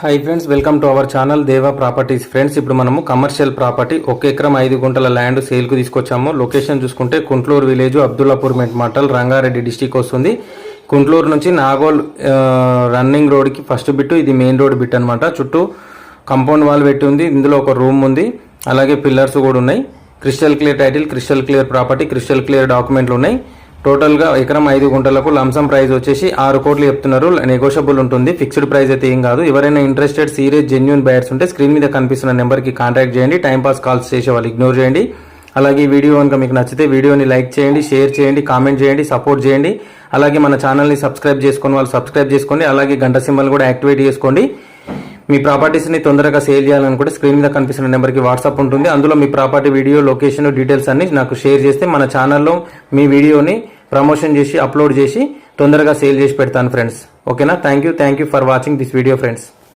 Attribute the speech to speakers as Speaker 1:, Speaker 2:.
Speaker 1: Hi friends welcome to our channel Deva properties friends ఇప్పుడు మనము commercial property ఒక ఎకరం ఐదు గుంటల ల్యాండ్ సేల్కు తీసుకొచ్చాము. లొకేషన్ చూసుకుంటే కుంట్లూరు విలేజ్ అబ్దుల్లాపూర్ మాటల్ రంగారెడ్డి డిస్టిక్ వస్తుంది. కుంట్లూరు నుంచి నాగోల్ రన్నింగ్ రోడ్కి ఫస్ట్ బిట్ ఇది మెయిన్ రోడ్ బిట్ అనమాట చుట్టూ కంపౌండ్ వాల్ పెట్టి ఉంది. ఇందులో ఒక రూమ్ ఉంది. అలాగే పిల్లర్స్ కూడా ఉన్నాయి. Crystal clear title crystal clear property crystal clear డాక్యుమెంట్లు ఉన్నాయి. టోటల్గా ఎకరం ఐదు గుంటలకు లంసం ప్రైస్ వచ్చేసి ఆరు కోట్లు చెప్తున్నారు. నెగోషియబుల్ ఉంటుంది. ఫిక్స్డ్ ప్రైస్ అయితే ఏం కాదు. ఎవరైనా ఇంట్రెస్టెడ్ సీరియస్ జెన్యున్ బయర్స్ ఉంటే స్క్రీన్ మీద కనిపిస్తున్న నెంబర్కి కాంటాక్ట్ చేయండి. టైం పాస్ కాల్స్ చేసే వాళ్ళు ఇగ్నోర్ చేయండి. అలాగే ఈ వీడియో కనుక మీకు నచ్చితే వీడియోని లైక్ చేయండి షేర్ చేయండి కామెంట్ చేయండి సపోర్ట్ చేయండి. అలాగే మన ఛానల్ని సబ్స్క్రైబ్ చేసుకొని వాళ్ళు సబ్స్క్రైబ్ చేసుకోండి. అలాగే గంట సింబల్ కూడా యాక్టివేట్ చేసుకోండి. మీ ప్రాపర్టీస్ని తొందరగా సేల్ చేయాలనుకుంటే స్క్రీన్ మీద కనిపిస్తున్న నెంబర్కి వాట్సాప్ ఉంటుంది. అందులో మీ ప్రాపర్టీ వీడియో లొకేషన్ డీటెయిల్స్ అన్ని నాకు షేర్ చేస్తే మన ఛానల్లో మీ వీడియోని ప్రమోషన్ చేసి అప్లోడ్ చేసి తొందరగా సేల్ చేసి పెడతాను ఫ్రెండ్స్. ఓకేనా? Thank you thank you for watching this video friends.